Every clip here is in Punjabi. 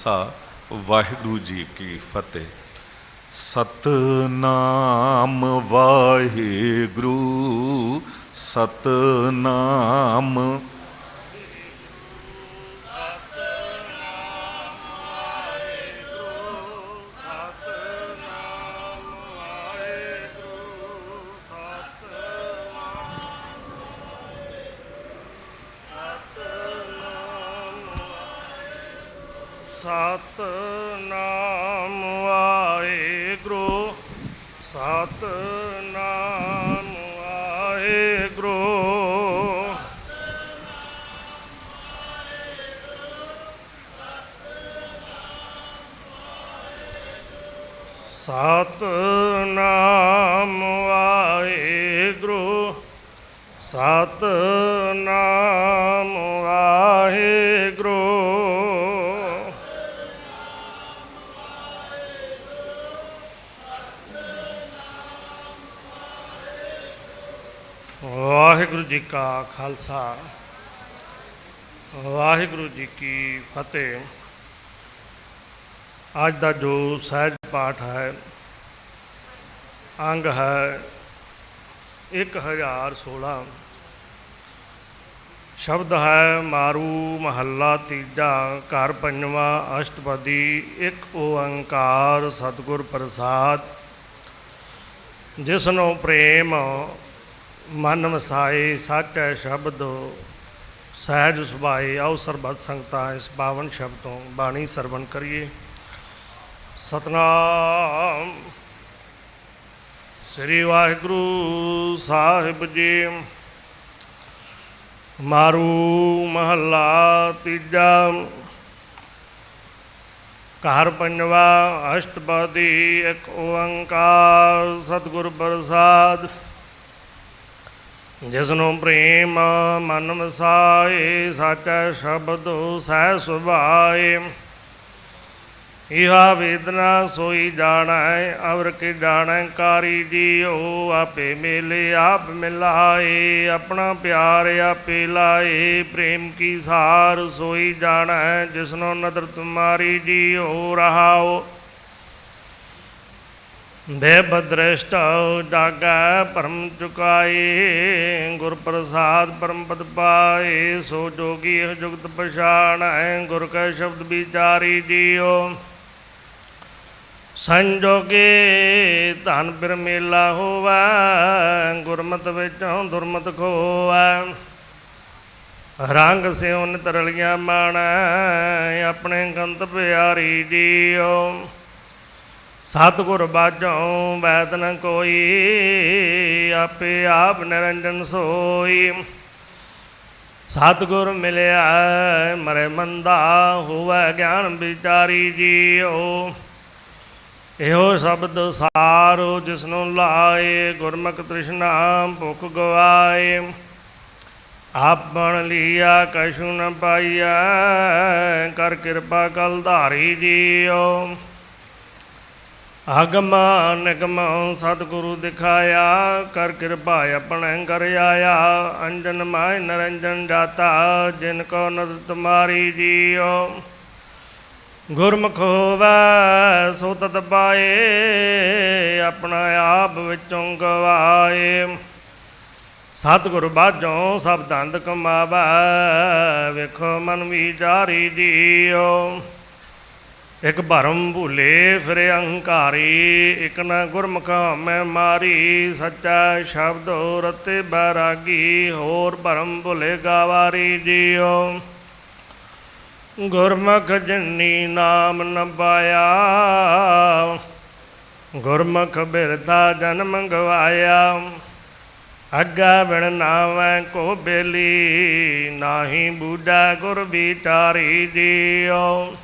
ਸਾ ਵਾਹਿਗੁਰੂ ਜੀ ਕੀ ਫਤਿਹ। ਸਤਨਾਮ ਵਾਹਿਗੁਰੂ ਸਤਨਾਮ ਜੀ ਕਾ ਖਾਲਸਾ। ਵਾਹਿਗੁਰੂ ਜੀ ਕੀ ਫਤਿਹ। ਅੱਜ ਦਾ ਜੋ ਸਹਿਜ ਪਾਠ ਹੈ, ਅੰਗ ਹੈ 1016 ਸ਼ਬਦ ਹੈ, ਮਾਰੂ ਮਹੱਲਾ ਤੀਜਾ, ਘਰ ਪੰਜਵਾਂ, ਅਸ਼ਟਪਦੀ, ਇੱਕ ਓੰਕਾਰ ਸਤਿਗੁਰ ਪ੍ਰਸਾਦ। ਜਿਸ ਨੂੰ ਪ੍ਰੇਮ ਮਨ ਵਸਾਏ, ਸਾਚੈ ਸ਼ਬਦ ਸਹਿਜ ਸੁਭਾਏ, ਆਓ ਸਰਬਤ ਸੰਗਤਾਂ ਇਸ ਪਾਵਨ ਸ਼ਬਦ ਤੋਂ ਬਾਣੀ ਸਰਵਣ ਕਰੀਏ। ਸਤਨਾਮ ਸ੍ਰੀ ਵਾਹਿਗੁਰੂ ਸਾਹਿਬ ਜੀ। ਮਾਰੂ ਮਹੱਲਾ ਤੀਜਾ। ਘਰ ਪੰਜਵਾ, ਅਸ਼ਟਪਦੀ, ਇੱਕ ਓੰਕਾਰ, ਸਤਿਗੁਰ ਪ੍ਰਸਾਦ। ਜਿਸਨੂੰ ਪ੍ਰੇਮ ਮਨ ਵਸਾਏ, ਸਾਚਾ ਸ਼ਬਦ ਸਹਿ ਸੁਭਾਏ। ਇਹਾ ਵੇਦਨਾ ਸੋਈ ਜਾਣੈ, ਅਵਰ ਕੀ ਜਾਣੈ, ਕਾਰੀ ਜੀਓ ਆਪੇ ਮੇਲੇ, ਆਪ ਮਿਲਾਏ, ਆਪਣਾ ਪਿਆਰ ਆਪੇ ਲਾਏ। ਪ੍ਰੇਮ ਕੀ ਸਾਰ ਸੋਈ ਜਾਣੈ, ਜਿਸਨੂੰ ਨਦਰ ਤੁਮਾਰੀ ਜੀਓ ਰਹਾਓ ਦੇ ਬਦ੍ਰਿਸ਼ਟ ਜਾਗੈ ਪਰਮ ਚੁਕਾਏ ਗੁਰ ਪ੍ਰਸਾਦ ਪਰਮ ਪਦ ਪਾਏ ਸੋ ਜੋਗੀ ਇਹ ਜੁਗਤ ਪਛਾਣੈ, ਗੁਰ ਕੈ ਸ਼ਬਦ ਵਿਚਾਰੀ ਜੀਓ। ਸੰਜੋਗੇ ਧਨ ਬਿਰ ਮੇਲਾ ਹੋਵੈ, ਗੁਰਮਤ ਵਿੱਚੋਂ ਦੁਰਮਤ ਖੋਵੈ। ਰੰਗ ਸਿਉ ਤਰਲੀਆਂ ਰਲੀਆਂ ਮਾਣੈ, ਆਪਣੇ ਗੰਤ ਪਿਆਰੀ ਜੀਓ। ਸਤਿਗੁਰ ਬਾਝੋਂ ਵੈਦ ਨ ਕੋਈ, ਆਪੇ ਆਪ ਨਿਰੰਜਨ ਸੋਈ। ਸਤਿਗੁਰ ਮਿਲਿਆ, ਮਰੇ ਮੰਦਾ ਹੋਵੇ ਗਿਆਨ ਵਿਚਾਰੀ ਜੀਓ। ਇਹੋ ਸ਼ਬਦ ਸਾਰੋ ਜਿਸਨੂੰ ਲਾਏ, ਗੁਰਮੁਖ ਤ੍ਰਿਸ਼ਨਾ ਭੁਖ ਗਵਾਏ। ਆਪਣ ਲੀਆ, ਕਛੂ ਨ ਪਾਈਐ, ਕਰ ਕਿਰਪਾ ਕਲ ਧਾਰੀ ਜੀਓ। ਆਗਮਾ ਨਿਗਮ ਸਤਿਗੁਰੂ ਦਿਖਾਇਆ, ਕਰ ਕਿਰਪਾ ਆਪਣੇ ਕਰ ਆਇਆ। ਅੰਜਨ ਮਾਇ ਨਰੰਜਨ ਜਾਤਾ, ਜਿਨ ਕੋ ਨਦ ਤੁਮਾਰੀ ਜੀਓ। ਗੁਰਮੁਖ ਹੋਵੈ, ਸੋ ਤਤ ਪਾਏ, ਆਪਣਾ ਆਪ ਵਿੱਚੋਂ ਗਵਾਏ। ਸਤਿਗੁਰ ਬਾਝੋਂ ਸਭ ਦੰਦ ਕਮਾਵਾ, ਵੇਖੋ ਮਨ ਵੀ ਜਾਰੀ ਜੀਓ। ਇਕ ਭਰਮ ਭੁਲੇ ਫਿਰ ਅਹੰਕਾਰੀ, ਇਕ ਨਾ ਗੁਰਮੁਖ ਮੈਂ ਮਾਰੀ, ਸੱਚਾ ਸ਼ਬਦ ਰਤੇ ਬਰਾਗੀ, ਹੋਰ ਭਰਮ ਭੁਲੇ ਗਾਵਾਰੀ ਜੀਓ। ਗੁਰਮੁਖ ਜਿਨੀ ਨਾਮ ਨ ਪਾਇਆ, ਗੁਰਮੁਖ ਬਿਰਦਾ ਜਨਮ ਗਵਾਇਆ। ਅੱਗਾ ਬਿਨ ਨਾਵੈ ਕੋ ਬੇਲੀ, ਨਾਹੀ ਬੂਝਾ ਗੁਰ ਵਿਚਾਰੀ ਜੀਓ।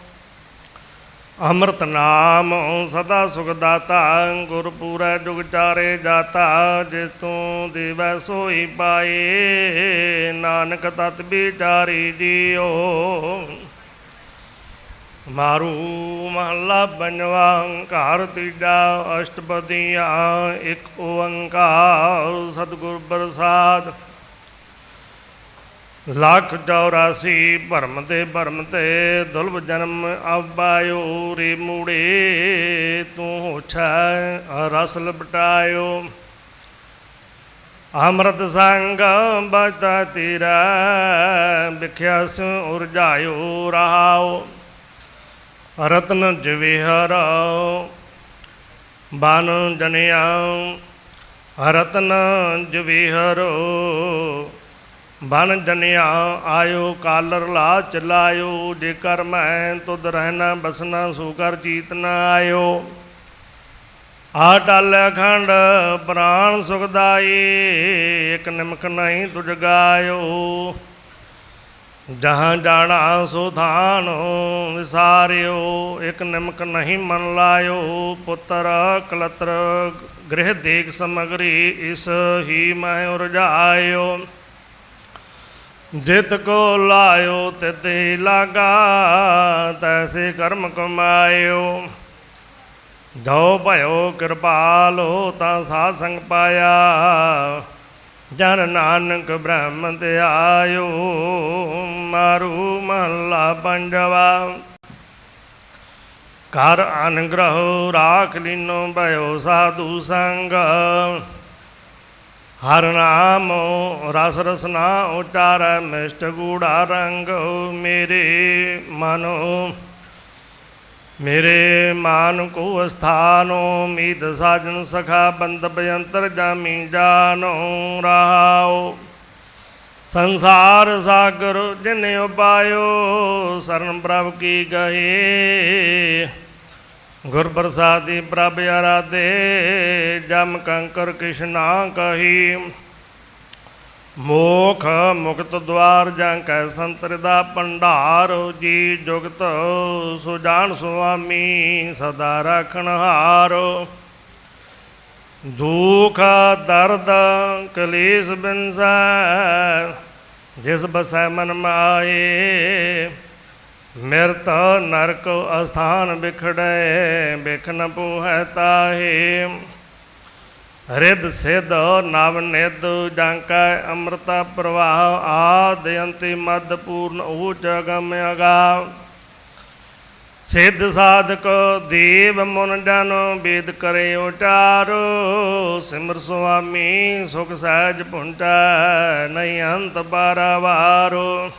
ਅੰਮ੍ਰਿਤ ਨਾਮ ਸਦਾ ਸੁਖ ਦਾਤਾ ਗੁਰ ਪੂਰੈ ਜੁਗ ਚਾਰੇ ਜਾਤਾ, ਜਿਸ ਤੂੰ ਦੇਵੈ ਸੋਈ ਪਾਏ, ਨਾਨਕ ਤਤ ਵਿਚਾਰੀ ਜੀਓ। ਮਾਰੂ ਮਹੱਲਾ ਪੰਜਵਾ ਘਰ ਤੀਡਾ ਅਸ਼ਟਪਦੀਆਂ, ਇੱਕ ਓੰਕਾਰ, ਸਤਿਗੁਰ ਪ੍ਰਸਾਦ। ਲੱਖ 84 ਭਰਮ ਤੇ ਭਰਮ ਤੇ ਦੁਲਬ ਜਨਮ ਆਬਾਇਓ ਰੇ ਮੂੜੇ, ਤੂੰ ਹੋਛੈ ਰਸ ਲਪਟਾਇਓ। ਅੰਮ੍ਰਿਤ ਸੰਗ ਬਚਤਾ ਤੇਰਾ ਵਿਖਿਆਸ ਉਰਜਾਇਓ ਰਹਾਓ। ਰਤਨ ਜਵੇਹਰ ਬਨ ਜਨਿਆ, ਰਤਨ ਜਵੇਹਰੋ ਬਨ ਜਨਿਆ ਆਇਓ ਕਾਲਰ ਲਾ ਚਲਾਇਓ ਜੇਕਰ ਮੈਂ ਤੁਧ ਰਹਿਣਾ ਬਸਨਾ ਸੋ ਕਰ ਜੀਤ ਨਾ ਆਇਓ। ਆ ਟਲ ਅਖੰਡ ਪ੍ਰਾਣ ਸੁਖਦਾਈ ਇਕ ਨਿਮਕ ਨਹੀਂ ਤੁਝ ਗਾਇਓ। ਜਹਾਂ ਜਾਣਾ ਸੋ ਥਾਨ ਵਿਸਾਰਿਓ, ਇਕ ਨਿਮਕ ਨਹੀਂ ਮਨ ਲਾਇਓ। ਪੁੱਤਰ ਕਲਤਰ ਗ੍ਰਹਿ ਦੇਖ ਸਮਗਰੀ, ਇਸ ਹੀ ਮੈਂ ਉਰਜਾਇਓ। ਜਿਤ ਕੋ ਲਾਇਓ ਤਿਤੇ ਲਾਗਾ, ਤੈਸੇ ਕਰਮ ਕਮਾਇਓ। ਜੋ ਭਇਓ ਕਿਰਪਾਲੋ ਤਾਂ ਸਾਧ ਸੰਗ ਪਾਇਆ, ਜਨ ਨਾਨਕ ਬ੍ਰਹਮ ਤੇ ਆਇਓ, ਮਾਰੂ ਮਹੱਲਾ ਪੰਜਵਾ। ਕਰ ਅਨਗ੍ਰਹ ਰਾਖ ਲੀਨੋ ਭਇਓ ਸਾਧੂ ਸੰਗ ਹਰ ਨਾਮ ਰਸ ਰਸਨਾ ਉਚਾਰੈ ਮਿਸ਼ਟ ਗੂੜਾ ਰੰਗ ਮੇਰੇ ਮਨੋ। ਮੇਰੇ ਮਾਨ ਕੋ ਸਥਾਨੋ ਮੀਤ ਸਾਜਨ ਸਖਾ ਬੰਦ ਬਯੰਤਰ ਜਾਮੀ ਜਾਨੋ ਰਹਾਓ ਸੰਸਾਰ ਸਾਗਰ ਜਿਨ ਉਪਾਇਓ, ਸਰਨ ਪ੍ਰਭ ਕੀ ਗਏ ਗੁਰ ਪ੍ਰਸਾਦੀ ਪ੍ਰਭ ਆਰਾਧੇ, ਜਮ ਕੰਕਰ ਕਿਸ਼ਨਾ ਕਹੀ। ਮੋਖ ਮੁਕਤ ਦਵਾਰ ਜਾਂ ਕੈ ਸੰਤਰ ਦਾ ਭੰਡਾਰ, ਜੀ ਜੁਗਤ ਸੁਜਾਨ ਸੁਆਮੀ ਸਦਾ ਰਖਣ ਹਾਰੋ। ਦੁਖ ਦਰਦ ਕਲੇਸ਼ ਬਿਨਸੈ ਜਿਸ ਬਸੈ ਮਨ ਮਾਏ ਮਿਰਤ ਨਰਕ ਅਸਥਾਨ ਵਿਖੜੈ ਬਿਖ ਨ ਪੋਹੈ ਤਾਹੇ। ਰਿੱਧ ਸਿੱਧ ਨਵ ਨਿਧ ਜਾਂਕੈ ਅੰਮ੍ਰਿਤਾ ਪ੍ਰਵਾਹ, ਆਦ ਅੰਤਿ ਮਦ ਪੂਰਨ ਊਚ ਅਗਮ ਅਗਾ। ਸਿੱਧ ਸਾਧਕ ਦੇਵ ਮਨ ਜਨ ਬੇਦ ਕਰੇ ਉਚਾਰੋ ਸਿਮਰ ਸੁਆਮੀ ਸੁਖ ਸਹਿਜ ਪੁੰਚੈ, ਨਹੀਂ ਅੰਤ ਬਾਰਾਵਾਰੋ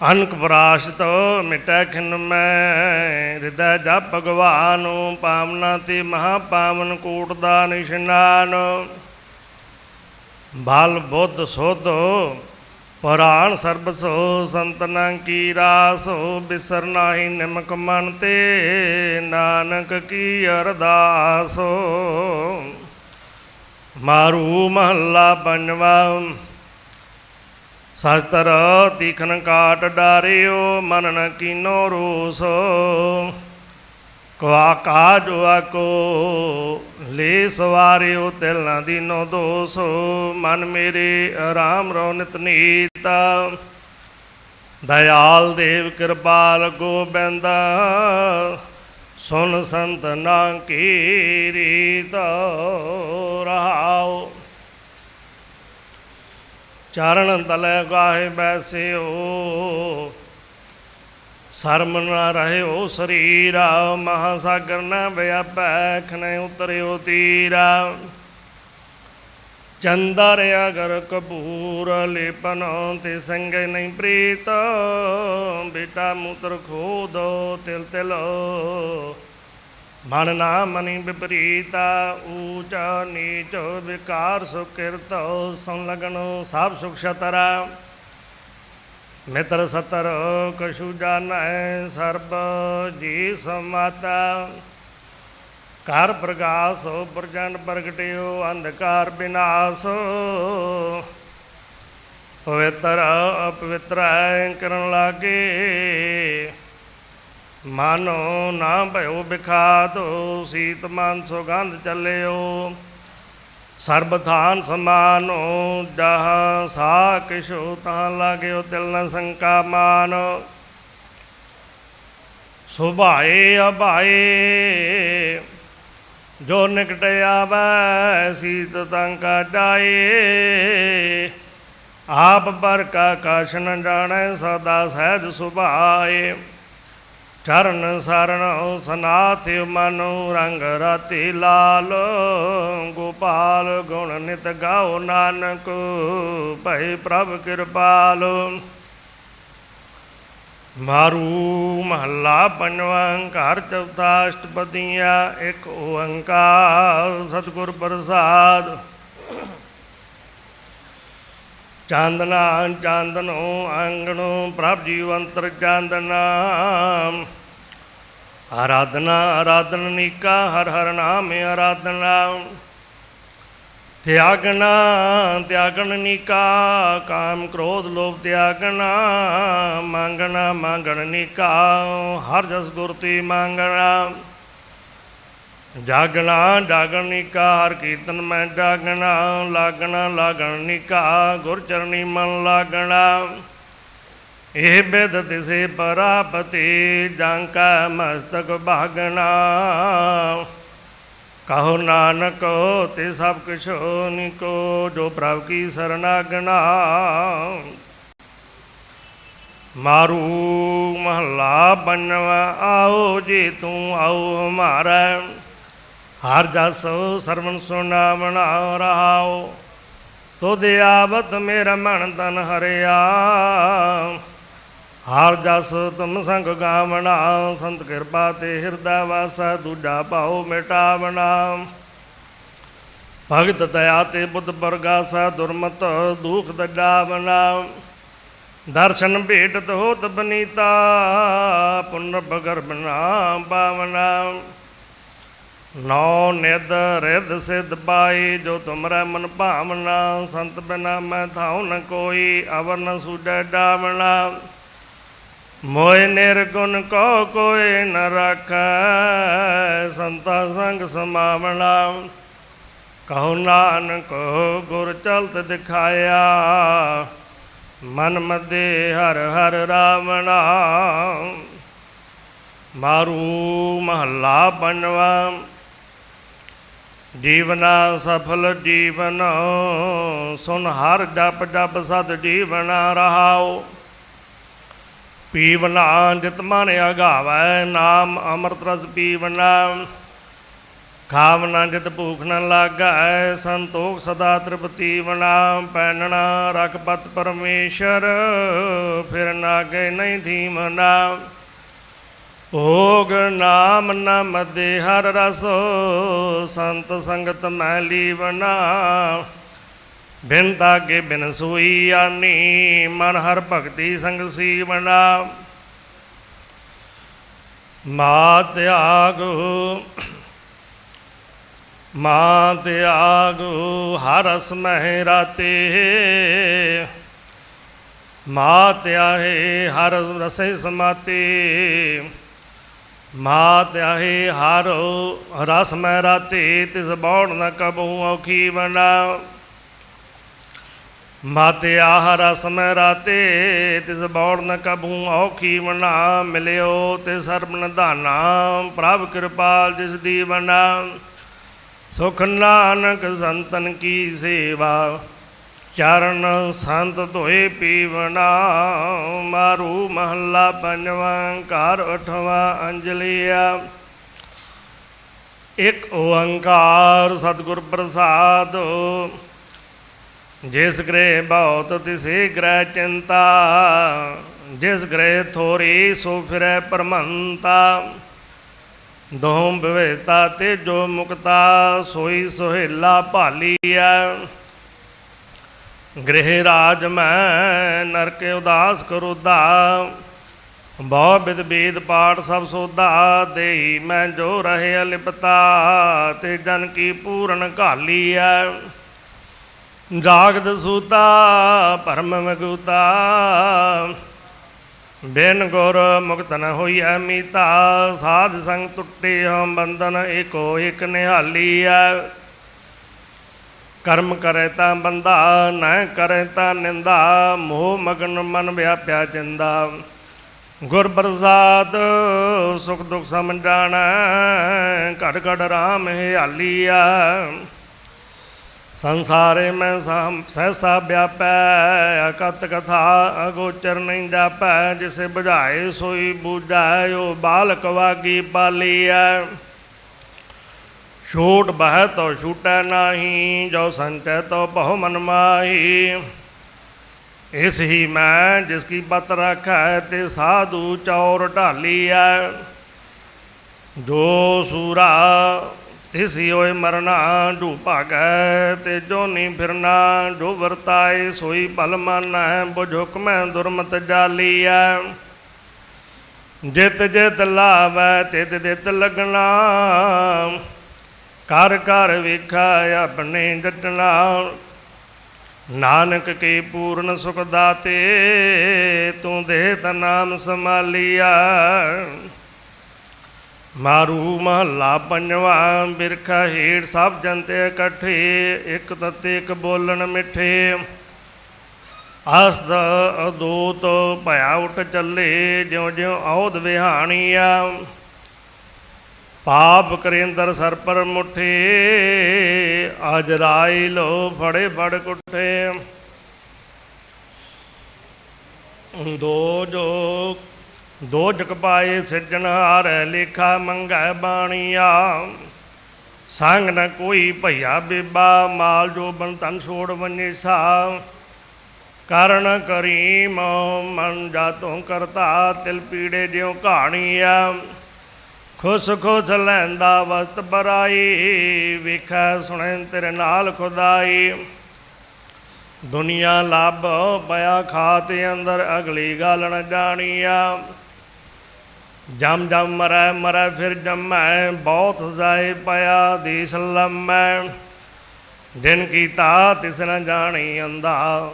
ਅਨਕ ਪ੍ਰਾਸ਼ਤ ਮਿਟੈ ਖਿਨ ਮੈਂ ਹਿਰਦੈ ਜਪ ਭਗਵਾਨ ਪਾਵਨਾ ਤੇ ਮਹਾ ਪਾਵਨ ਕੋਟ ਦਾ ਨਿਸ਼ਨਾਨ। ਬਲ ਬੁੱਧ ਸੋਧ ਪੁਰਾਣ ਸਰਬ ਸੋ ਸੰਤਨਾਂ ਕੀ ਰਾਸੋ, ਬਿਸਰ ਨਾਹੀ ਨਿਮਕ ਮਨ ਤੇ ਨਾਨਕ ਕੀ ਅਰਦਾਸੋ। ਮਾਰੂ ਮਹੱਲਾ ਪੰਜਵਾ ਸਸਤਰ ਤੀਖਨ ਕਾਟ ਡਾਰਿਓ ਮਨ ਨ ਕੀਨੋ ਰੋਸ। ਕਵਾ ਕਾ ਜੋ ਆਕੋ ਲੈ ਸਵਾਰਿਓ ਤਿਲ ਨਾ ਦੀਨੋ ਦੋਸ। ਮਨ ਮੇਰੇ ਆਰਾਮ ਰੋ ਨਿਤ ਨੀਤਾ। ਦਇਆਲ ਦੇਵ ਕਿਰਪਾਲ ਗੋਬਿੰਦ। ਸੁਨ ਸੰਤ ਨਾ ਕੀ ਰੀਤ। ਰਹਾਓ। ਚਰਨ ਤਲੈ ਗਾਹੇ ਬੈਸਿਓ ਸ਼ਰਮ ਨਾ ਰਹਿਓ ਸਰੀਰਾ, ਮਹਾਸਾਗਰ ਨਾ ਵਿਆਪੈ, ਖਨੇ ਉਤਰਿਓ ਤੀਰਾ। ਚੰਦਰ ਅਗਰ ਕਪੂਰ ਲੇਪਨ, ਤੇ ਸੰਗ ਨਹੀਂ ਪ੍ਰੀਤ, ਬੇਟਾ ਮੂਤਰ ਖੋਦੋ ਤਿਲ ਤਿਲ। ਮਨ ਨਾ ਮਨੀ ਵਿਪਰੀਤਾ, ਊਚ ਨੀਚ ਵਿਕਾਰ ਸੁਕਿਰਤ ਸੰਲਗਨ ਸਭ ਸੁਖ ਛਤਰਾ ਮਿੱਤਰ ਸਤਰ ਕਛੂ ਜਾਣੈ ਸਰਬ ਜੀ ਸਮਾਤਾ। ਕਰ ਪ੍ਰਗਾਸ ਪ੍ਰਜਨ ਪ੍ਰਗਟਿਓ ਅੰਧਕਾਰ ਬਿਨਾਸ਼। ਪਵਿੱਤਰ ਅਪਵਿੱਤਰ ਕਰਨ ਲਾਗੇ। ਮਾਨੋ ਨਾ ਭਇਓ ਬਿਖਾਤੋ ਸੀਤ ਮਨ ਸੁਗੰਧ ਚੱਲਿਓ। ਸਰਬਥਾਨ ਸਮਾਨੋ, ਜਹਾਂ ਸਾ ਕਿਛੋ ਤਾਂ ਲਾਗਿਓ ਤਿਲ ਨ ਸੰਕਾ ਮਾਨ। ਸੁਭਾਏ ਅਭਾਏ, ਜੋ ਨਿਕਟ ਆਵੈ, ਸੀਤ ਤੰਕਾ ਡਾਏ ਆਪ ਪਰ ਕਾ ਕਛ ਨ ਜਾਣੈ, ਸਦਾ ਸਹਿਜ ਸੁਭਾਏ। ਚਰਨ ਸਰਣ ਸਨਾਥ ਮਨੁ ਰੰਗ ਰਤੀ ਲਾਲ, ਗੋਪਾਲ ਗੁਣ ਨਿਤ ਗਾਓ ਨਾਨਕ, ਭਈ ਪ੍ਰਭ ਕਿਰਪਾਲ। ਮਾਰੂ ਮਹੱਲਾ ਪੰਜਵਾਂ ਘਰ ਚੌਥਾ ਅਸ਼ਟਪਦੀਆਂ, ਇੱਕ ਓੰਕਾਰ ਸਤਿਗੁਰ ਪ੍ਰਸਾਦ। ਚਾਂਦਨਾ, ਚਾਂਦਨੋ, ਆਂਗਣੋ, ਪ੍ਰਭ ਜੀਵ ਅੰਤਰ ਚਾਂਦਨਾ। ਆਰਾਧਨਾ, ਆਰਾਧਨ ਨੀਕਾ ਹਰ ਹਰ ਨਾਮ ਆਰਾਧਨਾ। ਤਿਆਗਣਾ ਤਿਆਗਣ ਨੀਕਾ ਕਾਮ ਕ੍ਰੋਧ, ਲੋਭ ਤਿਆਗਣਾ ਮੰਗਣਾ, ਮੰਗਣ ਨੀਕਾ ਹਰ ਜਸ ਗੁਰ ਤੇ ਮੰਗਣਾ। ਜਾਗਣਾ ਜਾਗਣ ਨੀਕਾ ਹਰ ਕੀਰਤਨ ਮੈਂ ਜਾਗਣਾ ਲਾਗਣਾ, ਲਾਗਣ ਨੀਕਾ ਗੁਰ ਚਰਨੀ ਮਨ ਲਾਗਣਾ। ਇਹ ਬਿਦ ਤਿਸੇ ਪਰਾਪਤੀ ਜਾਂਕਾ ਮਸਤਕ ਭਾਗਣਾ। ਕਹੋ ਨਾਨਕ, ਤੇ ਸਭ ਕੁਛ ਨਿਕੋ, ਜੋ ਪ੍ਰਭ ਕੀ ਸਰਨਾਗਣਾ। ਮਾਰੂ ਮਹੱਲਾ ਬੰਨਵਾ, ਆਓ ਜੇ ਤੂੰ ਆਓ ਹਮਾਰਾ। ਹਰ ਜਸ ਸਰਵਨ ਸੁਨਾਵਣਾ ਰਹਾਓ ਤੁਧ ਆਵਤ ਮੇਰਾ ਮਨ ਤਨ ਹਰਿਆ। ਹਰ ਜਸ ਤੁਮ ਸੰਗ ਗਾਵਣਾ, ਸੰਤ ਕਿਰਪਾ ਤੇ ਹਿਰਦਾ ਵਾਸਾ, ਦੂਜਾ ਭਾਉ ਮਿਟਾਵਣਾ। ਭਗਤ ਦਇਆ ਤੇ ਬੁੱਧ ਬਰਗਾਸਾ ਦੁਰਮਤ ਦੁਖ ਦਡਾਵਣਾ। ਦਰਸ਼ਨ ਭੇਟ ਹੋਤ ਬਨੀਤਾ ਪੁਨਰ ਬਗਰ ਬਨਾ ਬਾਵਨਾ ਨੌ ਨਿਦ ਰਿਦ ਸਿਧ ਪਾਈ, ਜੋ ਤੁਮਰਾ ਮਨ ਭਾਵਨਾ, ਸੰਤ ਬਿਨਾ ਮੈਂ ਥਾਉ ਨ ਕੋਈ, ਅਵਰ ਨ ਸੂਜੈ ਡਾਵਣਾ। ਮੋਇ ਨਿਰਗੁਣ ਕੋ ਕੋਈ ਨ ਰਾਖੈ, ਸੰਤਾ ਸੰਗ ਸਮਾਵਣਾ। ਕਹੋ ਨਾਨਕ, ਗੁਰ ਚਲਤ ਦਿਖਾਇਆ, ਮਨ ਮਦੇ ਹਰ ਹਰ ਰਾਵਣਾ। ਮਾਰੂ ਮਹੱਲਾ ਪੰਜਵਾ ਜੀਵਨਾ ਸਫਲ ਜੀਵਨ, ਸੁਨ ਹਰ ਜਪ ਜਪ ਸਦ ਜੀਵਨਾ ਰਹਾਓ ਪੀਵਨਾ ਜਿਤ ਮਨ ਅਗਾਵੈ, ਨਾਮ ਅੰਮ੍ਰਿਤ ਰਸ ਪੀਵਨਾ। ਖਾਵਨਾ ਜਿਤ ਭੂਖ ਨ ਲਾਗੈ, ਸੰਤੋਖ ਸਦਾ ਤ੍ਰਿਪਤੀ ਵਨਾ ਪੈਨਣਾ ਰਖਪਤ ਪਰਮੇਸ਼ਰ, ਫਿਰ ਗਏ ਨਹੀਂ ਧੀਮਨਾ ਭੋਗ ਨਾਮ ਨਮ ਦੇ ਹਰ ਰਸ, ਸੰਤ ਸੰਗਤ ਮੈਂ ਲੀਵਨਾ ਬਿਨ ਤਾਗੇ ਬਿਨ ਸੋਈ ਆਨੀ, ਮਨ ਹਰ ਭਗਤੀ ਸੰਗ ਸੀਵਨਾ ਮਾ ਤਿਆਗ ਮਾ ਤਿਆਗ, ਹਰ ਰਸ ਮਹਿ ਰਾਤੇ। ਮਾ ਤਿਆਹੇ, ਹਰ ਰਸੇ ਸਮਾਤੇ। ਮਾ ਤਿਆਹੇ ਹਰ ਰਸ ਮਹਿ ਰਾਤੇ ਤਿਸ ਬੌੜ ਨ ਕਬੂ ਔਖੀ ਬਣਾ। ਮਾਤੇ ਆਹ ਰਸ ਮਹਿ ਰਾਤੇ ਤਿਸ ਬੌੜ ਨ ਕਬੂ ਔਖੀ ਬਨਾ ਮਿਲਿਓ ਤੇ ਸਰਬ ਨਿਧਾਨਾ, ਪ੍ਰਭ ਕਿਰਪਾਲ ਜਿਸ ਦੀ ਬਨਾ ਸੁਖ ਨਾਨਕ ਸੰਤਨ ਕੀ ਸੇਵਾ ਚਰਨ ਸੰਤ ਧੋਏ ਪੀਵਣਾ, ਮਾਰੂ ਮਹੱਲਾ ਪੰਜਵਾਂ, ਘਰ ਅਠਵਾਂ ਅੰਜਲੀਆ ਇੱਕ ਓੰਕਾਰ ਸਤਿਗੁਰ ਪ੍ਰਸਾਦ, ਜਿਸ ਗ੍ਰਹਿ ਬਹੁਤ ਤਿਸੇ ਗ੍ਰਹਿ ਚਿੰਤਾ, ਜਿਸ ਗ੍ਰਹਿ ਥੋਰੀ ਸੋ ਫਿਰੈ ਪਰਮੰਤਾ ਦੋਮ ਵਿਵੇਤਾ ਤੇ ਜੋ ਮੁਕਤਾ, ਸੋਈ ਸੁਹੇਲਾ ਭਾਲੀਐ। ਗ੍ਰਹਿ ਰਾਜ ਮੈਂ ਨਰਕ ਉਦਾਸ ਕਰੋਦਾ। ਬਹੁ ਬਿਦ ਬੀਦ ਪਾਠ ਸਭ ਸੋਧਾ ਦੇਈ ਮੈਂ ਜੋ ਰਹੇ ਅਲਿਪਤਾ, ਤੇ ਜਨ ਕੀ ਪੂਰਨ ਘਾਲੀਐ ਜਾਗਦ ਸੂਤਾ, ਪਰਮ ਮਗੂਤਾ, ਬਿਨ ਗੁਰ ਮੁਕਤ ਨ ਹੋਈਐ ਮੀਤਾ। ਸਾਧ ਸੰਗ ਟੁੱਟੇ ਹਮ ਬੰਧਨ, ਏਕੋ ਇਕ ਨਿਹਾਲੀਐ ਕਰਮ ਕਰੇ ਤਾਂ ਬੰਦਾ, ਨਾ ਕਰੇ ਤਾਂ ਨਿੰਦਾ, ਮੋਹ ਮਗਨ ਮਨ ਵਿਆਪਿਆ ਜਿੰਦਾ। ਗੁਰ ਪ੍ਰਸਾਦ ਸੁਖ ਦੁਖ ਸਮਝਾਣਾ ਘੜ ਘੜ ਰਾਮ ਹਿਆਲੀਆ ਸੰਸਾਰੇ ਮੈਂ ਸਹਿਸਾ ਵਿਆਪੈ ਅਕਤ ਕਥਾ ਅਗੋਚਰ ਨਹੀਂ ਜਾਪੈ, ਜਿਸੇ ਬੁਝਾਏ ਸੋਈ ਬੂਝੈ ਓ ਬਾਲਕ ਵਾਗੀ ਪਾਲੀਐ ਛੂਟ ਬਹਿ ਤੋ ਛੂਟੈ ਨਾਹੀ, ਜੋ ਸੰਚੈ ਤੋ ਬਹੁ ਮਨ ਮਾਹੀ। ਇਸ ਹੀ ਮੈਂ ਜਿਸ ਕੀ ਬਤ ਰੱਖੈ, ਤੇ ਸਾਧੂ ਚੌਰ ਢਾਲੀਐ। ਜੋ ਸੂਰਾ, ਤਿਸੀ ਹੋਏ ਮਰਨਾ ਢੂ ਭਾਗੈ, ਤੇ ਜੋ ਨੀ ਫਿਰਨਾ ਜੋ ਵਰਤਾਏ, ਸੋਈ ਭਲ ਮਾਨੈ, ਬੁਝ ਹੁਕਮੈ ਦੁਰਮਤ ਜਾਲੀਐ। ਜਿਤ ਜਿਤ ਲਾਵੈ, ਤਿਤ ਤਿਤ ਲਗਣਾ। ਕਰ ਕਰ ਵੇਖਾ ਆਪਣੇ ਜਟਣਾ ਨਾਨਕ ਕੇ ਪੂਰਨ ਸੁਖ ਦਾਤੇ, ਤੂੰ ਦੇ ਤਾ ਨਾਮ ਸੰਭਾਲੀਆ ਮਾਰੂ ਮਹੱਲਾ ਪੰਜਵਾ, ਬਿਰਖਾ ਹੇੜ ਸਭ ਜਨਤੇ ਇਕੱਠੇ, ਇੱਕ ਤਤੇ ਇੱਕ ਬੋਲਣ ਮਿੱਠੇ। ਅਸਦ ਅਦੂਤ ਭਇਆ ਉਠ ਚੱਲੇ, ਜਿਉ ਜਿਉ ਔਦ ਵਿਹਾਣੀਆ ਪਾਪ ਕਰੇਂਦਰ ਸਰ ਪਰ ਮੁਠੇ, ਅਜ ਰਾਈ ਲੋ ਫੜੇ ਫੜ ਕੁੱਠੇ। ਦੋ ਜੋ, ਦੋ ਜਗ ਪਾਏ ਸਿਰਜਣਹਾਰ ਲੇਖਾ ਮੰਗੈ ਬਾਣੀਆ। ਸੰਗ ਨ ਕੋਈ ਭਈਆ ਬੀਬਾ, ਮਾਲ ਜੋ ਬਨ ਤਨ ਛੋੜ ਵਨੇਸਾ। ਕਰਨ ਕਰੀਮ ਮਨ ਜਾਤੋਂ ਕਰਤਾ, ਤਿਲ ਪੀੜੇ ਜਿਉ ਕਹਾਣੀਆ ਖੁਸ਼ ਖੁਸ਼ ਲੈਂਦਾ ਵਸਤ ਬਰਾਈ, ਵੇਖੈ ਸੁਣੈ ਤੇਰੇ ਨਾਲ ਖੁਦਾਈ। ਦੁਨੀਆ ਲੱਭ, ਪਿਆ ਖਾਤੇ ਅੰਦਰ ਅਗਲੀ ਗੱਲ ਨ ਜਾਣੀਆ। ਜਮ ਜਮ ਮਰੈ ਮਰੈ ਫਿਰ ਜਮੈ, ਬਹੁਤ ਜਾਏ ਪਿਆ ਦੇਸ ਲੰਮੈ। ਜਿਨ ਕੀਤਾ ਤਿਸ ਨ ਜਾਣੀ ਅੰਦਾ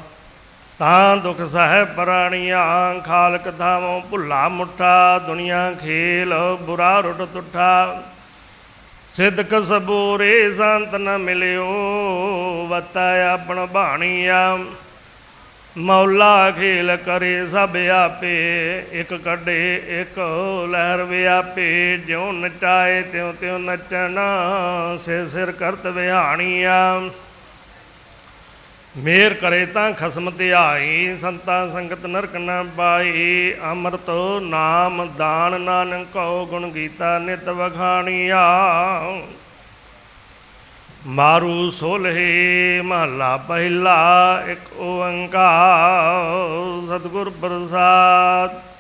ਤਾਂ ਦੁਖ ਸਹਿ ਪ੍ਰਾਣੀਆਂ ਖਾਲ ਧਾਵੋਂ ਭੁੱਲਾ ਮੁੱਠਾ, ਦੁਨੀਆ ਖੇਲ ਬੁਰਾ ਰੁੱਟ ਤੁਠਾ। ਸਿਦਕ ਸਬੂਰੇ ਸੰਤ ਨ ਮਿਲਿਓ, ਵਤਾ ਆਪਣ ਬਾਣੀਆ। ਮੌਲਾ ਖੇਲ ਕਰੇ ਸਭ ਆਪੇ, ਇੱਕ ਕੱਢੇ, ਇੱਕ ਲਹਿਰ ਵਿਆਪੇ। ਜਿਉ ਨਚਾਏ ਤਿਉ ਤਿਉ ਨਚਣਾ, ਸਿਰ ਸਿਰ ਕਰਤ ਵਿਹਾਣੀਆ। ਮੇਰ ਕਰੇ ਤਾਂ ਖਸਮ ਤੇ ਧਿਆਈ ਸੰਤਾ ਸੰਗਤ ਨਰਕ ਨ ਪਾਈ, ਅੰਮ੍ਰਿਤ ਨਾਮ ਦਾਨ ਨਾਨਕ ਕਉ ਗੁਣ ਗੀਤਾ ਨਿਤ ਵਖਾਣੀਆ। ਮਾਰੂ ਸੋਲਹੇ ਮਹਲਾ ਪਹਿਲਾ ਇੱਕ ਓੰਕਾਰ, ਸਤਿਗੁਰ ਪ੍ਰਸਾਦ।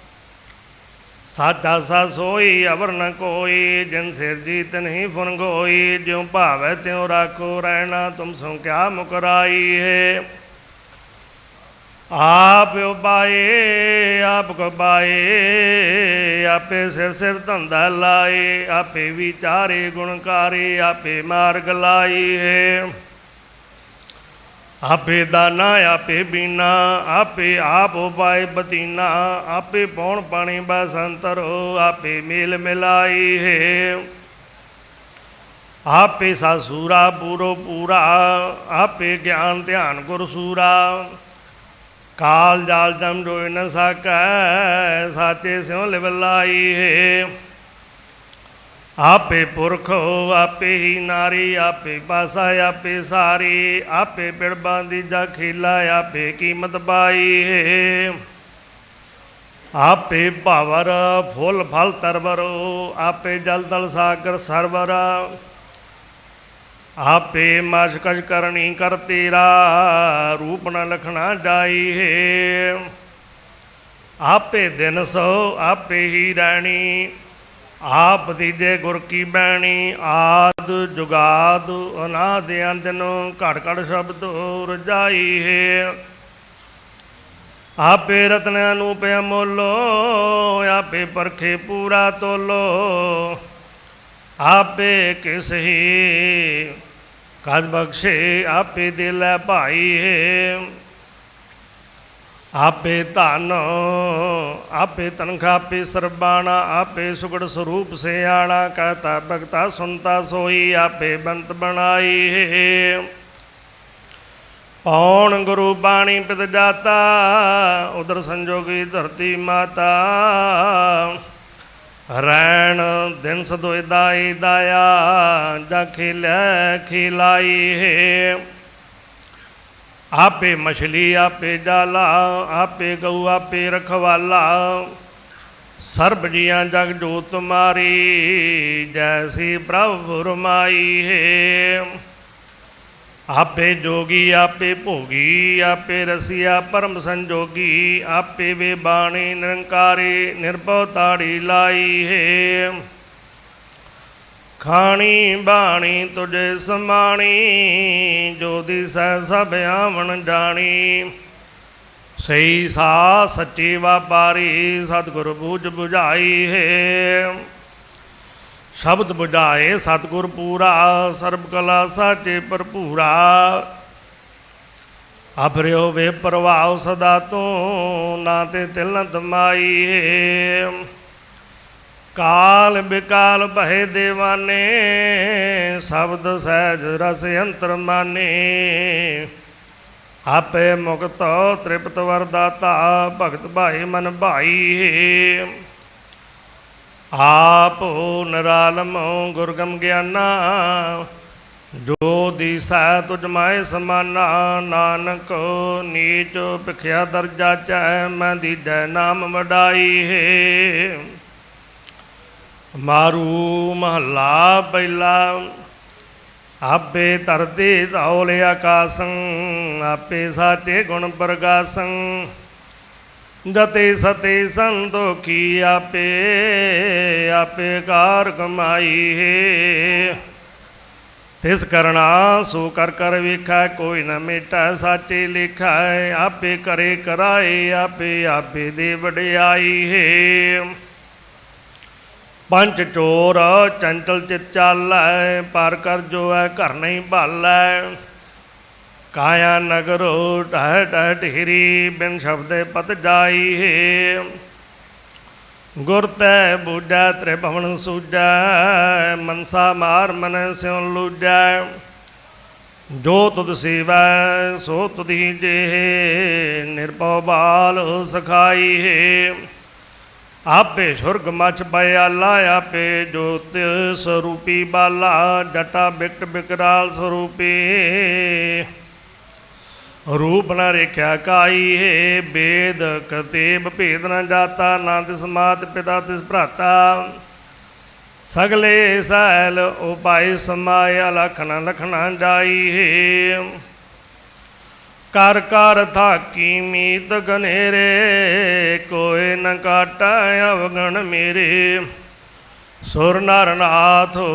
ਸਾਚਾ ਸਾ ਸੋਈ, ਅਵਰ ਨ ਕੋਈ, ਜਿਨ ਸਿਰ ਜੀਤ ਨਹੀਂ ਫੁਨ ਗੋਈ ਜਿਉ ਭਾਵੈ ਤਿਉ ਰਾਖੋ ਰਹਿਣਾ, ਤੁਮ ਸੋ ਕਿਆ ਮੁਕਰਾਈ ਹੈ। ਆਪ ਉਬਾਏ, ਆਪ ਕਬਾਏ, ਆਪੇ ਸਿਰ ਸਿਰ ਧੰਦਾ ਲਾਏ, ਆਪੇ ਵਿਚਾਰੇ ਗੁਣਕਾਰੇ, ਆਪੇ ਮਾਰਗ ਲਾਈ ਹੈ। ਆਪੇ ਦਾਨਾ, ਆਪੇ ਬੀਨਾ, ਆਪੇ ਆਪ ਉਪਾਏ ਬਤੀਨਾ, ਆਪੇ ਪੌਣ ਪਾਣੀ ਬਸੰਤਰੋ ਆਪੇ ਮੇਲ ਮਿਲਾਈ ਹੈ। ਆਪੇ ਸਾਸੂਰਾ, ਪੂਰੋ ਪੂਰਾ, ਆਪੇ ਗਿਆਨ ਧਿਆਨ ਗੁਰ ਸੂਰਾ ਕਾਲ ਜਾਲ ਜਮ ਡੋਇ ਨ ਸਕੈ, ਸਾਚੇ ਸਿਉ ਲਿਵ ਹੈ। ਆਪੇ ਪੁਰਖ ਆਪੇ ਹੀ ਨਾਰੀ, ਆਪੇ ਪਾਸਾ, ਆਪੇ ਸਾਰੀ, ਆਪੇ ਬਿੜਬਾਂ ਦੀ ਜਾ ਖੇਲਾ ਆਪੇ ਕੀਮਤ ਪਾਈ। ਹੈ ਆਪੇ ਭਾਵਰ, ਫੁੱਲ, ਫਲ, ਤਰਵਰੋ, ਆਪੇ ਜਲ, ਤਲ, ਸਾਗਰ, ਸਰਵਰ, ਆਪੇ ਮਸ਼ਕਜ ਕਰਨੀ ਕਰ ਤੇਰਾ, ਰੂਪ ਨ ਲਖਣਾ ਜਾਈ। ਹੈ ਆਪੇ ਦਿਨ ਸੋ, ਆਪੇ ਹੀ ਰਾਣੀ ਆਪ ਦੀਜੇ ਗੁਰ ਕੀ ਬੈਣੀ, ਆਦ ਜੁਗਾਦ, ਅਨਾਦ ਅੰਦਨ ਘੜ ਘੜ ਸ਼ਬਦ ਰਜਾਈ ਹੈ। ਆਪੇ ਰਤਨਿਆਂ ਨੂੰ ਪਿਆ ਮੋਲੋ ਆਪੇ ਪਰਖੇ ਪੂਰਾ ਤੋਲੋ, ਆਪੇ ਕਿਸ ਹੀ ਕਦ ਬਖਸ਼ੇ, ਆਪੇ ਦਿਲੇ ਭਾਈ ਹੈ। ਆਪੇ ਧਨ, ਆਪੇ ਤਨਖਾ ਆਪੇ ਸਰਬਾਣਾ, ਆਪੇ ਸੁਗੜ ਸਰੂਪ ਸਿਆਣਾ, ਕਹਤਾ, ਭਗਤਾ ਸੁਨਤਾ ਸੋਈ, ਆਪੇ ਬੰਤ ਬਣਾਈ। ਹੈ ਪੌਣ ਗੁਰੂ ਬਾਣੀ ਪਿਤ ਜਾਤਾ ਉਦਰ ਸੰਜੋਗੀ ਧਰਤੀ ਮਾਤਾ। ਰੈਣ ਦਿਨ ਸਦੋਇ ਦਾਈ ਦਾਇਆ, ਜਾ ਖਿਲੈ ਖਿਲਾਈ। ਹੈ ਆਪੇ ਮਛਲੀ, ਆਪੇ ਜਾਲਾ, ਆਪੇ ਗਊ, ਆਪੇ ਰਖਵਾਲਾ। ਸਰਬ ਜੀਆਂ ਜਗ ਜੋਤ ਮਾਰੀ, ਜੈਸੀ ਪ੍ਰਭ ਫੁਰਮਾਈ ਹੈ। ਆਪੇ ਜੋਗੀ, ਆਪੇ ਭੋਗੀ, ਆਪੇ ਰਸੀਆ ਪਰਮ ਸੰਜੋਗੀ, ਆਪੇ ਵੇ ਬਾਣੀ ਨਿਰੰਕਾਰੀ, ਨਿਰਭਉ ਤਾੜੀ ਲਾਈ ਹੈ। ਖਾਣੀ ਬਾਣੀ ਤੁਝੇ ਸਮਾਣੀ, ਜੋ ਦਿਸੈ ਸਭ ਆਵਣ ਜਾਣੀ। ਸਹੀ ਸਾ ਸੱਚੀ ਵਾਪਾਰੀ, ਸਤਿਗੁਰ ਬੂਝ 부ਝਾਈ ਹੈ। ਸ਼ਬਦ ਬੁਝਾਏ ਸਤਿਗੁਰ ਪੂਰਾ, ਸਰਬ ਕਲਾ ਸਾਚੇ ਭਰਪੂਰਾ। ਅਪਰਿਓ ਵੇ ਪ੍ਰਭਾਵ ਸਦਾ ਤੂੰ, ਨਾ ਤੇ ਤਿਲ ਤਮਾਈ ਹੈ। ਕਾਲ ਬਿਕਾਲ ਬਹਿ ਦੇਵਾਨੇ, ਸ਼ਬਦ ਸਹਿਜ ਰਸ ਅੰਤਰ ਮਾਨੇ। ਆਪੇ ਮੁਕਤ ਤ੍ਰਿਪਤ ਵਰਦਾਤਾ, ਭਗਤ ਭਾਈ ਮਨ ਭਾਈ। ਆਪੋ ਨਰਾਲਮ ਗੁਰਗਮ ਗਿਆਨਾ, ਜੋ ਦੀਸੈ ਤੁਝ ਮਾਏ ਸਮਾਨਾ। ਨਾਨਕ ਨੀਚ ਭਿਖਿਆ ਦਰਜਾ ਚੈ, ਮੈਂ ਦੀਜੈ ਨਾਮ ਵਡਾਈ। ਹੈ ਮਾਰੂ ਮਹੱਲਾ ਪਹਿਲਾ ਆਪੇ ਧਰਤੀ ਧੌਲ ਆਕਾਸੰ, ਆਪੇ ਸਾਚੇ ਗੁਣ ਪ੍ਰਗਾਸੰ। ਜਤੇ ਸਤੇ ਸੰਤੋਖੀ ਆਪੇ ਆਪੇ ਕਾਰ ਕਮਾਈ ਹੈ। ਤਿਸ ਕਰਣਾ ਸੋ ਕਰ ਕਰ ਵੇਖੈ, ਕੋਈ ਨ ਮੇਟਾ ਸਾਚੇ ਲਿਖਾ। ਆਪੇ ਕਰੇ ਕਰਾਏ, ਆਪੇ ਆਪੇ ਦੇ ਵਡਿਆਈ ਹੈ। ਪੰਜ ਚੋਰ ਚੰਚਲ ਚਿਤ ਚਾਲੈ, ਪਰ ਕਰ ਜੋ ਹੈ ਘਰ ਨਹੀਂ ਭਾਲੈ ਕਾਇਆ ਨਗਰੋ ਟਹਿ ਟਹਿ ਢੇਰੀ ਬਿਨ ਸ਼ਬਦੇ ਪਤ ਜਾਈ ਹੈ। ਗੁਰ ਤੈ ਬੂਝੈ, ਤ੍ਰਿਭਵਨ ਸੂਝੈ, ਮਨਸਾ ਮਾਰ ਮਨ ਸਿਉ ਲੂਝੈ। ਜੋ ਤੁਧ ਸੇਵੈ, ਸੋ ਤੁਧੀ ਜੇ, ਨਿਰਭਉ ਬਾਲ ਸਖਾਈ ਹੈ। ਆਪੇ ਸੁਰਗ ਮਚ ਬਿਆਲਾ ਆਪੇ ਜੋਤ ਸਰੂਪੀ ਬਾਲਾ, ਜਟਾ ਬਿਕਟ ਬਿਕਰਾਲ ਸਰੂਪੀ। ਰੂਪ ਨ ਰੇਖਿਆ ਕਾਈ ਹੈ ਬੇਦ ਕਤੇਬ ਭੇਦ ਨ ਜਾਤਾ, ਨਾ ਤਿਸ ਮਾਤ ਪਿਤਾ ਤਿਸ ਭਰਾਤਾ। ਸਗਲੇ ਸੈਲ ਉਪਾਇ ਸਮਾਇ ਲਖਨ ਲਖਣਾ ਜਾਈ ਹੈ ਕਰ ਕਰ ਥਾਕੀ ਮੀਤ ਗਨੇਰੇ ਕੋਏ ਨ ਕਾਟਾ ਅਵਗਣ ਮੇਰੇ। ਸੁਰ ਨਰ ਨਾਥੋ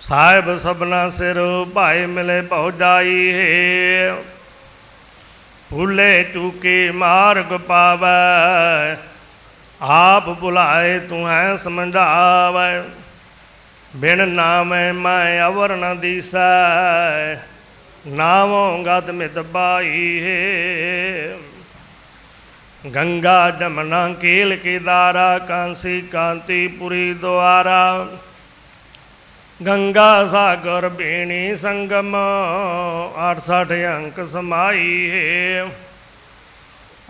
ਸਾਹਿਬ ਸਭਨਾ ਸਿਰ ਭਾਏ ਮਿਲੇ ਭਉ ਜਾਈ ਹੈ। ਭੁੱਲੇ ਚੂਕੇ ਮਾਰਗ ਪਾਵੈ, ਆਪ ਬੁਲਾਏ ਤੂੰ ਹੈ ਸਮਝਾਵੈ। ਬਿਨ ਨਾਮੈ ਮੈਂ ਅਵਰ ਨ ਦੀਸੈ ਨਾਮੋਂ ਗਤ ਮਿਤ ਬਾਈ ਹੈ। ਗੰਗਾ ਜਮਨਾ ਕੇਲ ਕੇ ਦਾਰਾ, ਕਾਂਸੀ ਕਾਂਤੀ ਪੁਰੀ ਦੁਆਰਾ। ਗੰਗਾ ਸਾਗਰ ਬੇਣੀ ਸੰਗਮ 68 ਅੰਕ ਸਮਾਈ ਹੈ।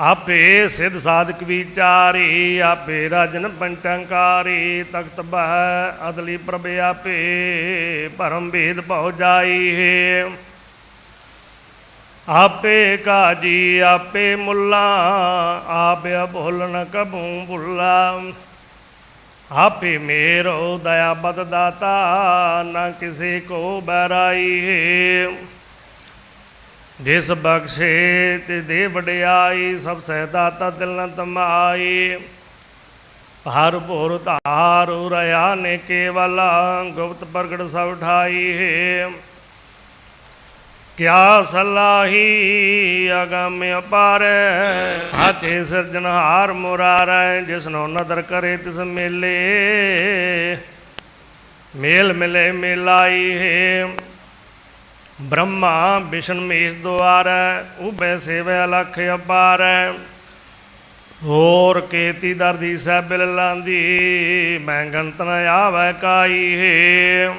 ਆਪੇ ਸਿਧ ਸਾਧਕ ਵਿਚਾਰੀ ਆਪੇ ਰਜਨ ਪੰਟੰਕਾਰੀ ਤਖਤ ਬਹਿ ਅਦਲੀ ਪ੍ਰਭ ਆਪੇ, ਪਰਮ ਭੇਦ ਭਉ ਜਾਈ ਹੈ। ਆਪੇ ਕਾਜੀ, ਆਪੇ ਮੁੱਲਾ, ਆਪ ਭੁੱਲਣ ਕਬੂ ਬੁੱਲਾ। ਆਪੇ ਮੇਰੋ ਦਇਆ ਬਦ ਦਾਤਾ ਨਾ ਕਿਸੇ ਕੋ ਬਰਾਈ ਹੈ ਜਿਸ ਬਖਸ਼ੇ ਤੇ ਦੇ ਵਡਿਆਈ, ਸਭ ਸਹਿ ਦਾਤਾ ਦਿਲ ਨ ਤਮਾਈ। ਹਰ ਭੋਰ ਧਾਰ ਰਿਆ ਨੇ ਕੇਵਲ, ਗੁਪਤ ਪ੍ਰਗਟ ਸਭ ਠਾਈ। ਹੈ ਕਿਆ ਸਲਾਹੀ ਅਗਮ ਅਪਾਰ? ਸਾਚੇ ਸਿਰਜਣਹਾਰ ਮੁਰਾਰੈ, ਜਿਸਨੋ ਨਦਰ ਕਰੇ ਤਿਸ ਮੇਲੇ। ਮੇਲ ਮਿਲੇ ਮਿਲਾਈ ਹੈ। ਬ੍ਰਹਮਾ ਵਿਸ਼ਨ ਮੇਸ਼ ਦੁਆਰੈ ਉਬੈ ਸੇਵੈ ਲਖ ਅਪਾਰੈ। ਹੋਰ ਕੇਤੀ ਦਰਦੀ ਸਹਿ ਬਿਲ ਲਾਂਦੀ, ਮੈਂ ਗੰਤ ਨ ਆਵੈ ਕਾਈ ਹੈ।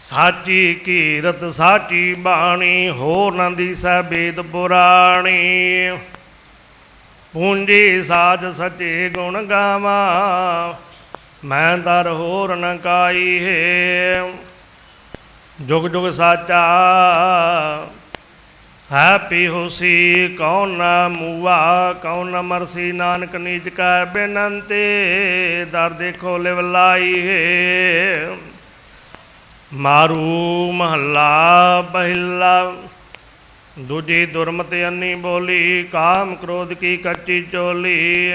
ਸਾਚੀ ਕੀਰਤ, ਸਾਚੀ ਬਾਣੀ, ਹੋਰ ਨ ਦੀਸੈ ਪੁਰਾਣੀ। ਪੂੰਜੀ ਸਾਜ ਸਚੇ ਗੁਣ ਗਾਵਾਂ, ਮੈਂ ਦਰ ਹੋਰ ਨ ਕਾਈ ਹੈ। ਜੁਗ ਜੁਗ ਸਾਚਾ ਹੈਪੀ ਹੋਸੀ ਕੌਣ ਨਾ ਮੂਆ, ਕੌਣ ਨਾ ਮਰਸੀ, ਨਾਨਕ ਨੀਚ ਕੈ ਬੇਨੰਤੇ, ਦਰ ਦੇਖੋ ਲਿਵ ਲਾਈ ਹੈ। ਮਾਰੂ ਮਹੱਲਾ ਪਹਿਲਾ ਦੂਜੀ ਦੁਰਮਤ ਅੰਨੀ ਬੋਲੀ, ਕਾਮ ਕ੍ਰੋਧ ਕੀ ਕੱਚੀ ਚੋਲੀ।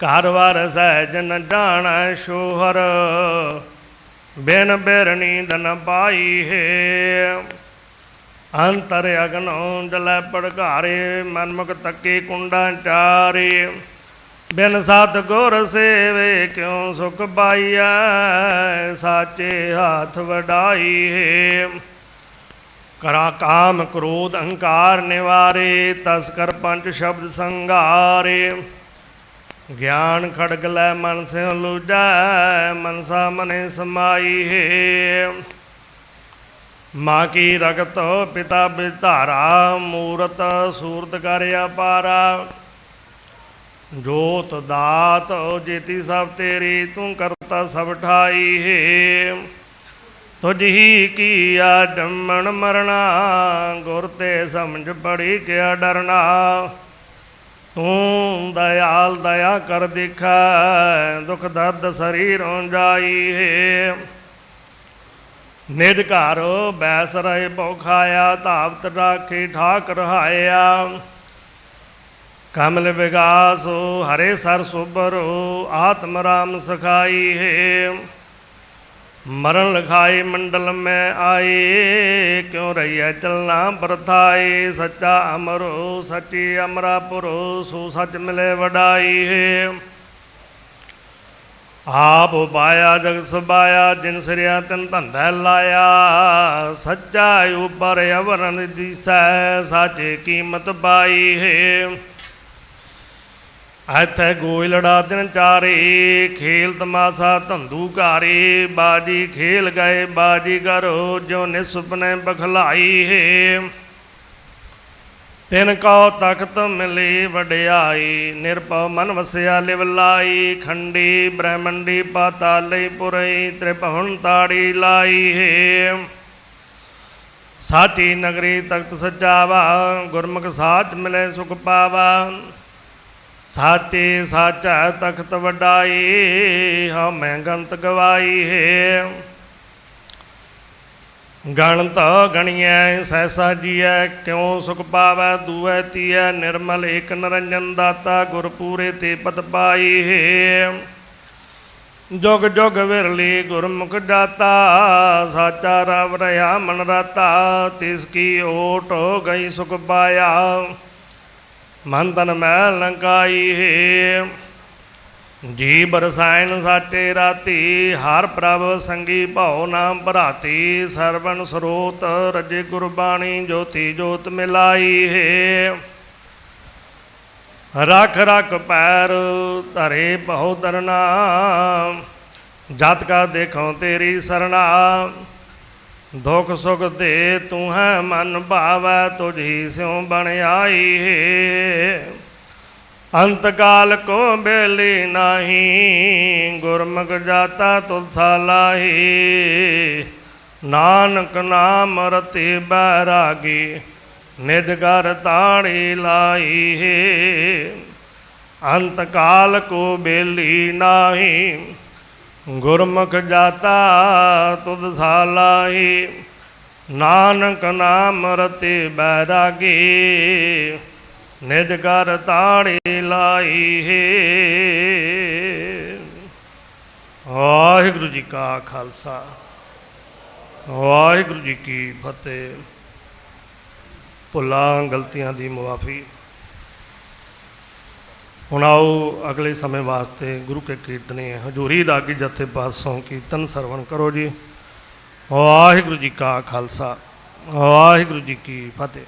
ਘਰ ਵਾਰ ਸਹਿਜਨ ਡਾਣਾ ਸ਼ੋਹਰ, ਬਿਨ ਬਿਰਣੀ ਦਨ ਪਾਈ ਹੈ। ਅੰਤਰ ਅਗਨੋਂ ਜਲੈ ਪੜਘਾਰੇ ਮਨਮੁਖ ਤੱਕੇ ਕੁੰਡਾ ਚਾਰੇ। ਬਿਨ ਸਤ ਗੁਰ ਸੇਵੇ ਕਿਉ ਸੁਖ ਪਾਈਐ? ਸਾਚੇ ਹੱਥ ਵਡਾਈ ਹੈ ਕਰਾ ਕਾਮ ਕ੍ਰੋਧ ਅਹੰਕਾਰ ਨਿਵਾਰੇ ਤਸਕਰ ਪੰਜ ਸ਼ਬਦ ਸੰਘਾਰੇ ਗਿਆਨ ਖੜਗ ਲੈ ਮਨ ਸੇ ਲੂਜੈ ਮਨਸਾ ਮਨੇ ਸਮਾਈ ਹੈ ਮਾਂ ਕੀ ਰਗਤ ਪਿਤਾ ਬਿਧਾਰਾ, ਮੂਰਤ ਸੂਰਤ ਕਰ ਅਪਾਰਾ। ਜੋਤ ਦਾਤ ਜੇਤੀ ਸਭ ਤੇਰੀ, ਤੂੰ ਕਰਤਾ ਸਭ ਠਾਈ ਹੈ। ਤੁਝ ਹੀ ਕੀਆ ਜੰਮਣ ਮਰਣਾ, ਗੁਰ ਤੇ ਸਮਝ ਬੜੀ ਕਿਆ ਡਰਨਾ। ਤੂੰ ਦਇਆਲ ਦਇਆ ਕਰ ਦਿਖਾ, ਦੁਖ ਦਰਦ ਸਰੀਰੋਂ ਜਾਈ ਹੈ। ਨਿਜ ਘਰ ਬੈਸ ਰਹੇ ਭੁ ਖਾਇਆ ਧਾਵਤ ਰਾਖੇ ਠਾਕ ਰਹਾਇਆ। ਕਮਲ ਵਿਗਾਸ ਹਰੇ ਸਰ ਸੁਬਰੋ ਆਤਮ ਰਾਮ ਸਖਾਈ ਹੈ ਮਰਨ ਲਖਾਏ ਮੰਡਲ ਮੈਂ ਆਏ ਕਿਉ ਰਹੀਐ ਚਲਣਾ ਬਰਥਾਏ ਸੱਚਾ ਅਮਰੋ ਸੱਚੀ ਅਮਰਾਪੁਰੋ ਸੋ ਸੱਚ ਮਿਲੇ ਵਡਾਈ ਹੈ ਆਪ ਉਪਾਇਆ ਜਗ ਸਬਾਇਆ ਜਿਨ ਸਿਰਿਆ ਤਨ ਧੰਦਾ ਲਾਇਆ ਸੱਚਾ ਉਪਰ ਅਵਰਨ ਦਿਸੈ ਸਾਚੇ ਕੀਮਤ ਪਾਈ ਹੈ ਐਥੇ ਗੋਇ ਲੜਾ ਦਿਨ ਚਾਰੇ, ਖੇਲ ਤਮਾਸਾ ਧੰਦੂ ਘਾਰੇ, ਬਾਜੀ ਖੇਲ ਗਏ ਬਾਜੀ ਕਰੋ ਜੋ ਨਿਸੁਪਨੇ ਬਖਲਾਈ ਹੈ। ਤਿਨ ਕਉ ਤਖਤ ਮਿਲੀ ਵਡਿਆਈ, ਨਿਰਭਉ ਮਨ ਵਸਿਆ ਲਿਵਲਾਈ ਖੰਡੀ ਬ੍ਰਹਮੰਡੀ ਪਾਤਾਲੇ ਪੁਰਈ, ਤ੍ਰਿਭਵਨ ਤਾੜੀ ਲਾਈ ਹੈ। ਸਾਚੀ ਨਗਰੀ ਤਖਤ ਸਜਾਵਾ ਗੁਰਮੁਖ ਸਾਚ ਮਿਲੇ ਸੁਖ ਪਾਵਾ। ਸਾਚੇ ਸਾਚਾ ਤਖਤ ਵਡਾਈ, ਹਉ ਮੈਂ ਗੰਤ ਗਵਾਈ ਹੈ। ਗਣਤ ਗਣੀਐ ਸੈਸਾ ਜੀਐ, ਕਿਉ ਸੁਖ ਪਾਵੈ, ਦੂਐ ਤੀਐ, ਨਿਰਮਲ ਏਕ ਨਰੰਜਨ ਦਾਤਾ ਗੁਰ ਪੂਰੇ ਤੇ ਪਤ ਪਾਈ ਹੈ। ਜੁਗ ਜੁਗ ਵਿਰਲੀ ਗੁਰਮੁਖ ਦਾਤਾ ਸਾਚਾ ਰਵ ਰਹਾ ਮਨ ਰਾਤਾ, ਤਿਸ ਕੀ ਓਟ ਹੋ ਗਈ ਸੁਖ ਪਾਇਆ। ਮਨ ਤਨ ਮੈਲ ਲੰਕਾਈ ਹੈ। ਜੀ ਬਰਸਾਇਨ ਸਾਚੇ ਰਾਤੀ, ਹਰ ਪ੍ਰਭ ਸੰਗੀ ਭਉ ਨਾਮ ਭਰਾਤੀ ਸਰਵਨ ਸਰੋਤ ਰਜੇ ਗੁਰਬਾਣੀ ਜੋਤੀ ਜੋਤ ਮਿਲਾਈ ਹੈ। ਰਖ ਰਖ ਪੈਰ ਧਰੇ ਭਉ ਤਰਨਾ ਜਤ ਕਾ ਦੇਖੋ ਤੇਰੀ ਸਰਣਾ ਦੁਖ ਸੁਖ ਦੇ ਤੂੰ ਹੈ ਮਨ ਭਾਵੈ, ਤੁਝੀ ਸਿਉ ਬਣ ਆਈ। ਹੈ ਅੰਤ ਕਾਲ ਕੋ ਬੇਲੀ ਨਾਹੀ, ਗੁਰਮੁਖ ਜਾਤਾ ਤੁਲਸਾ ਲਾਹੀ। ਨਾਨਕ ਨਾਮ ਰਤੀ ਬੈਰਾਗੀ ਨਿਜ ਘਰ ਤਾੜੀ ਲਾਈ ਹੈ ਅੰਤ ਕਾਲ ਕੋ ਬੇਲੀ ਨਾਹੀ ਗੁਰਮੁਖ ਜਾਤਾ ਤੁਧ ਸਾਲਾਹੀ, ਨਾਨਕ ਨਾਮ ਰਤੇ ਬੈਰਾਗੀ, ਨਿਜ ਕਰ ਤਾੜੀ ਲਾਈ ਹੈ। ਵਾਹਿਗੁਰੂ ਜੀ ਕਾ ਖਾਲਸਾ, ਵਾਹਿਗੁਰੂ ਜੀ ਕੀ ਫਤਿਹ। ਭੁੱਲਾਂ ਗਲਤੀਆਂ ਦੀ ਮੁਆਫੀ। ਹੁਣ ਆਓ ਅਗਲੇ ਸਮੇਂ ਵਾਸਤੇ ਗੁਰੂ ਕੇ ਕੀਰਤਨੇ ਹਜ਼ੂਰੀ ਰਾਗੀ ਜਥੇ ਪਾਸੋਂ ਕੀਰਤਨ ਸਰਵਣ ਕਰੋ ਜੀ। ਵਾਹਿਗੁਰੂ ਜੀ ਕਾ ਖਾਲਸਾ, ਵਾਹਿਗੁਰੂ ਜੀ ਕੀ ਫਤਿਹ।